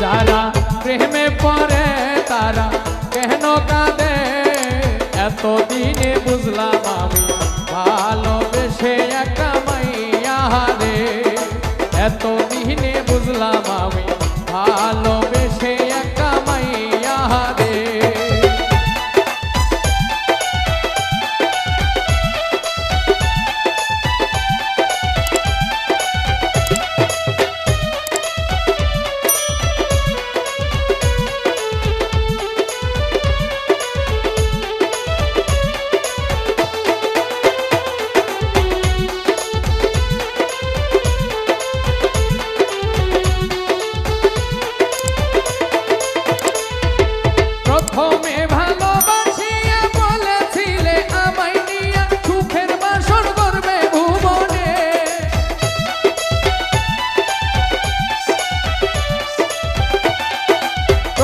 যারা প্রেমে পরে তারা কেন কাঁদে? এতদিনে বুঝলাম আমি ভালোবেসে একটা মাইয়া রে এতদিনে বুঝলাম আমি ভালোবেসে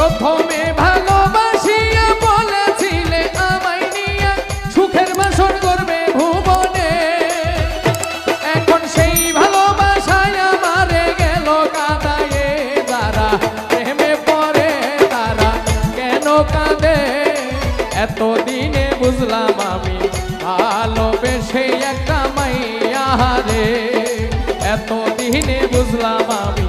প্রথমে ভালোবাসিয়া বলেছিলে আমায় নিয়া সুখের বাসর করবে ভুবনে। এখন সেই ভালোবাসায় আমারে গেল কাদায়ে যারা, প্রেমে পড়ে তারা কেন কাঁদে? এতদিনে বুঝলাম আমি ভালোবেসে একটা মাইয়া রে এতদিনে বুঝলাম আমি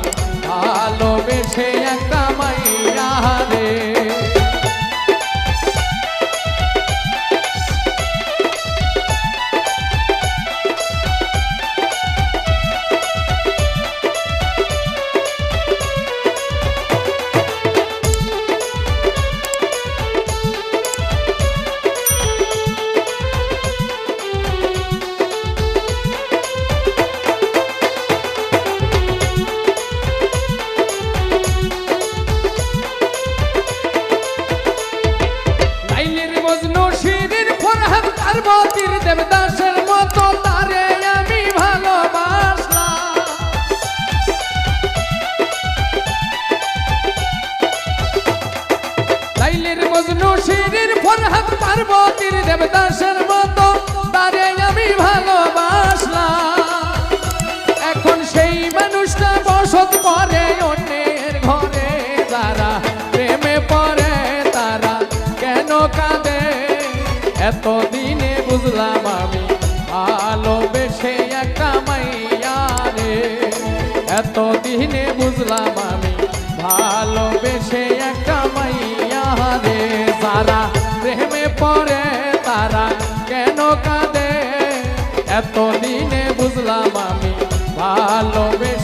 ফরহাদ পার্বতীর দেবদাসের মতো, তারে আমি ভালোবাসলাম। এখন সেই মানুষটা বসত করে অন্যের ঘরে, যারা প্রেমে পড়ে তারা কেন কাঁদে? এতদিনে বুঝলাম আমি ভালোবেসে একটা মাইয়া রে। এতদিনে বুঝলাম আমি ভালোবেসে কেন কাঁদে? এতদিনে বুঝলাম আমি ভালোবেসে